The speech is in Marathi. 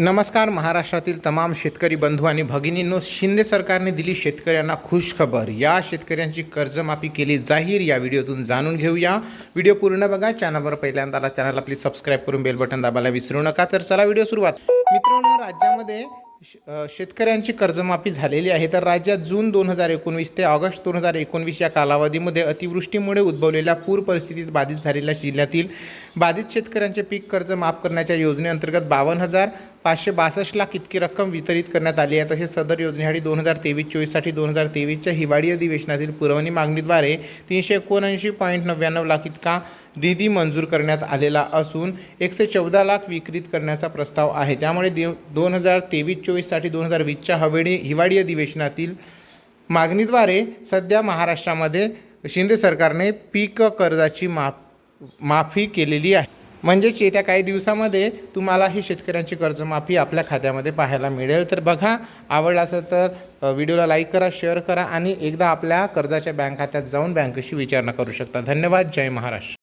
नमस्कार महाराष्ट्रातील तमाम शेतकरी बंधू आणि भगिनींनो शिंदे सरकारने दिली शेतकऱ्यांना खुश खबर या शेतकऱ्यांची कर्जमाफी केली जाहीर या व्हिडिओतून जाणून घेऊया. व्हिडिओ पूर्ण बघा चॅनलवर पहिल्यांदा आला चॅनलला प्लीज सबस्क्राईब करून बेल बटन दाबायला विसरू नका. तर चला व्हिडिओ सुरुवात. मित्रांनो राज्यामध्ये शेतकऱ्यांची कर्जमाफी झालेली आहे. तर राज्यात जून दोन हजार एकोणवीस ते ऑगस्ट दोन हजार एकोणवीस या कालावधीमध्ये अतिवृष्टीमुळे उद्भवलेल्या पूर परिस्थितीत बाधित झालेल्या जिल्ह्यातील बाधित शेतकऱ्यांचे पीक कर्ज माफ करण्याच्या योजनेअंतर्गत बावन्न हजार पाचशे बासष्ट लाख इतकी रक्कम वितरित करण्यात आली आहे. तसेच सदर योजनेसाठी दोन हजार तेवीस चोवीससाठी दोन हजार तेवीसच्या हिवाळी अधिवेशनातील पुरवणी मागणीद्वारे तीनशे एकोणऐंशी पॉईंट नव्याण्णव लाख इतका निधी मंजूर करण्यात आलेला असून एकशे चौदा लाख विक्रीत करण्याचा प्रस्ताव आहे. त्यामुळे देव दोन हजार तेवीस चोवीससाठी दोन हजार वीसच्या हवेळी हिवाळी अधिवेशनातील मागणीद्वारे सध्या महाराष्ट्रामध्ये शिंदे सरकारने पीक कर्जाची माफ माफी केलेली आहे. म्हणजेच येत्या काही दिवसामध्ये तुम्हाला ही शेतकऱ्यांची कर्जमाफी आपल्या खात्यामध्ये पाहायला मिळेल. तर बघा आवडला असेल तर व्हिडिओला लाईक करा शेअर करा आणि एकदा आपल्या कर्जाच्या बँक खात्यात जाऊन बँकेशी विचारणा करू शकता. धन्यवाद. जय महाराष्ट्र.